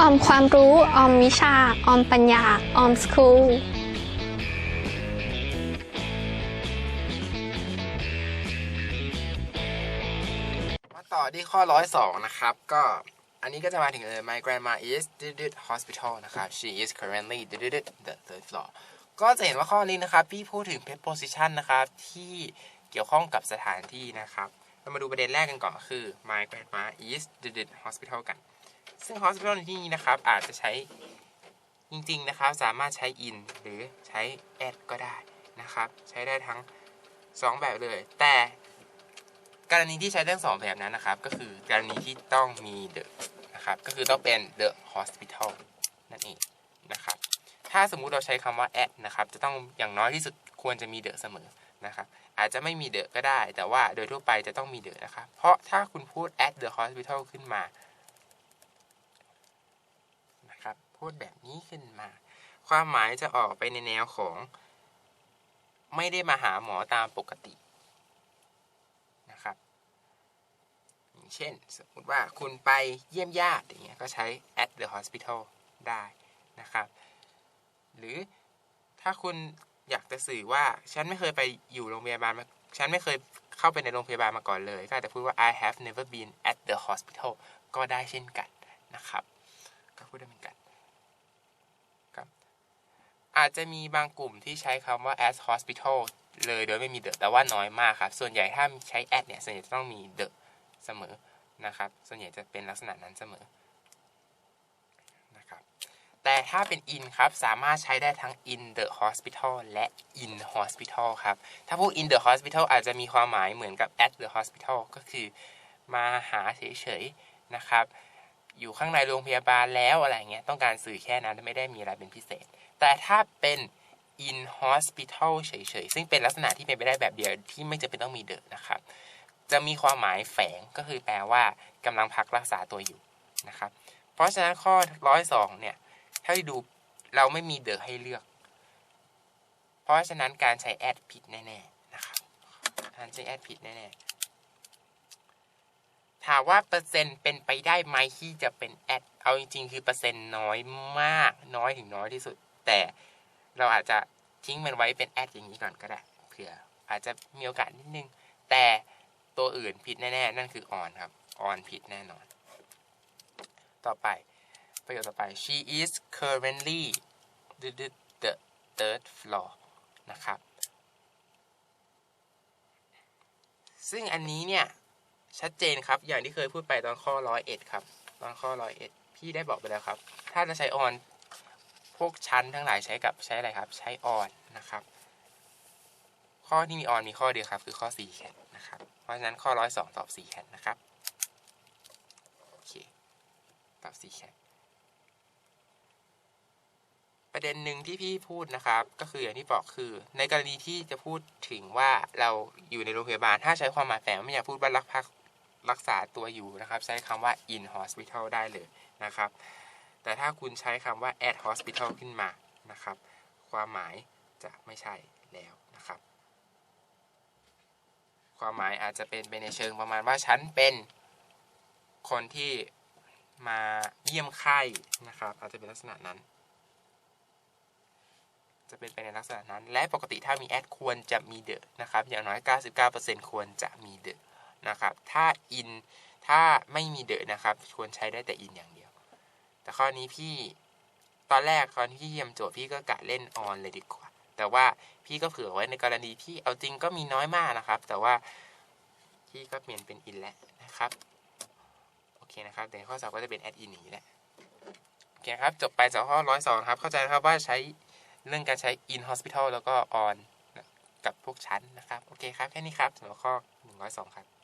ออมความรู้ ออมวิชา ออมปัญญา ออมสคูล มาต่อที่ข้อร้อยสองนะครับ ก็อันนี้ก็จะมาถึงเออ my grandma is did hospital นะครับ she is currently did the third floor ก็จะเห็นว่าข้อนี้นะครับ พี่พูดถึง preposition นะครับ ที่เกี่ยวข้องกับสถานที่นะครับ เรามาดูประเด็นแรกกันก่อนคือ my grandma is did hospital กัน ซึ่ง hospital ในที่นี้นะครับอาจจะใช้จริงๆนะครับสามารถใช้ in หรือใช้ at ก็ได้นะครับ ใช้ได้ทั้งสองแบบเลย แต่กรณีที่ใช้ทั้งสองแบบนั้นนะครับ ก็คือกรณีที่ต้องมี the นะครับก็คือต้องเป็น the hospital นั่นเองนะครับ ถ้าสมมุติเราใช้คำว่า at นะครับจะต้องอย่างน้อยที่สุดควรจะมี the เสมอนะครับอาจจะไม่มี the ก็ได้ แต่ว่าโดยทั่วไปจะต้องมี the นะครับ เพราะถ้าคุณพูด at the hospital ขึ้นมานะครับ พูดแบบนี้ขึ้นมา ความหมายจะออกไปในแนวของ ไม่ได้มาหาหมอตามปกตินะครับอย่างเช่น สมมติว่าคุณไปเยี่ยมญาติอย่างเงี้ยก็ใช้ at the hospital ได้นะครับ หรือถ้าคุณอยากจะสื่อว่าฉันไม่เคยไปอยู่โรงพยาบาลมาฉันไม่เคยเข้าไปในโรงพยาบาลมาก่อนเลย ก็อาจจะพูดว่า I have never been at the hospital ก็ได้เช่นกันนะครับ ก็พูดได้เหมือนกัน ครับ อาจจะมีบางกลุ่มที่ใช้คำว่า at hospital เลยโดยไม่มี the แต่ว่าน้อยมากครับ ส่วนใหญ่ถ้าใช้ at เนี่ย ส่วนใหญ่จะต้องมี the เสมอนะครับ ส่วนใหญ่จะเป็นลักษณะนั้นเสมอนะครับ แต่ถ้าเป็น in ครับ สามารถใช้ได้ทั้ง in the hospital และ in hospital ครับ ถ้าพูด in the hospital อาจจะมีความหมายเหมือนกับ at the hospital ก็คือมาหาเฉยๆนะครับ อยู่ข้างในโรงพยาบาลแล้วอะไรเงี้ยต้องการสื่อแค่นั้นไม่ได้มีอะไรเป็นพิเศษ แต่ถ้าเป็น in hospital เฉยๆ ซึ่งเป็นลักษณะที่เป็นไปได้แบบเดียวที่ไม่จำเป็นต้องมี the นะครับ จะมีความหมายแฝงก็คือแปลว่ากำลังพักรักษาตัวอยู่นะครับ เพราะฉะนั้นข้อร้อยสองเนี่ยถ้าดูเราไม่มีเดอให้เลือก เพราะฉะนั้นการใช้แอดผิดแน่ๆนะครับการใช้แอดผิดแน่ๆ ถามว่าเปอร์เซ็นต์เป็นไปได้ไหมที่จะเป็นแอดเอาจริงๆ คือเปอร์เซ็นต์น้อยมากน้อยถึงน้อยที่สุด แต่เราอาจจะทิ้งมันไว้เป็นแอดอย่างนี้ก่อนก็ได้เผื่ออาจจะมีโอกาสนิดนึง แต่ตัวอื่นผิดแน่ๆ นั่นคือ on ครับ on ผิดแน่นอน ต่อไปประโยคต่อไป she is currently the the third floor นะครับ ซึ่งอันนี้เนี่ย ชัดเจนครับ อย่างที่เคยพูดไปตอนข้อร้อยเอ็ดครับ ตอนข้อร้อยเอ็ดพี่ได้บอกไปแล้วครับ ถ้าจะใช้ on พวกชั้นทั้งหลายใช้กับใช้อะไรครับ ใช้ on นนะครับ ข้อที่มี on มีข้อเดียวครับ คือข้อ4แคทนะครับ เพราะฉะนั้นข้อ102ตอบ4แคทนะครับโอเคตอบ4แคทประเด็นหนึ่งที่พี่พูดนะครับ ก็คืออย่างที่บอกคือ ในกรณีที่จะพูดถึงว่าเราอยู่ในโรงพยาบาลถ้าใช้ความหมายแฝงไม่อยากพูดว่ารักพัก รักษาตัวอยู่นะครับ ใช้คำว่า in hospital ได้เลยนะครับ แต่ถ้าคุณใช้คำว่า at hospital ขึ้นมานะครับ ความหมายจะไม่ใช่แล้วนะครับ ความหมายอาจจะเป็นไปในเชิงประมาณว่าฉันเป็นคนที่มาเยี่ยมไข้นะครับ อาจจะเป็นลักษณะนั้น จะเป็นไปในลักษณะนั้น และปกติถ้ามีแอดควรจะมีเดอะนะครับ อย่างน้อย 99%ควรจะมีเดอะ นะครับ ถ้าอินถ้าไม่มีเดอะนะครับควรใช้ได้แต่อินอย่างเดียว แต่ข้อนี้พี่ตอนแรกตอนที่พี่เยี่ยมโจทย์พี่ก็กะเล่นออนเลยดีกว่า แต่ว่าพี่ก็เผื่อไว้ในกรณีที่เอาจริงก็มีน้อยมากนะครับ แต่ว่าพี่ก็เปลี่ยนเป็นอินแล้วนะครับโอเคนะครับแต่ข้อสอบก็จะเป็นแอดอินอย่างนี้แหละโอเคครับจบไปจากข้อร้อยสองครับเข้าใจนะครับว่าใช้เรื่องการใช้ in hospital แล้วก็ on กับพวกชั้นนะครับ โอเคครับ แค่นี้ครับสำหรับข้อ 102 ครับ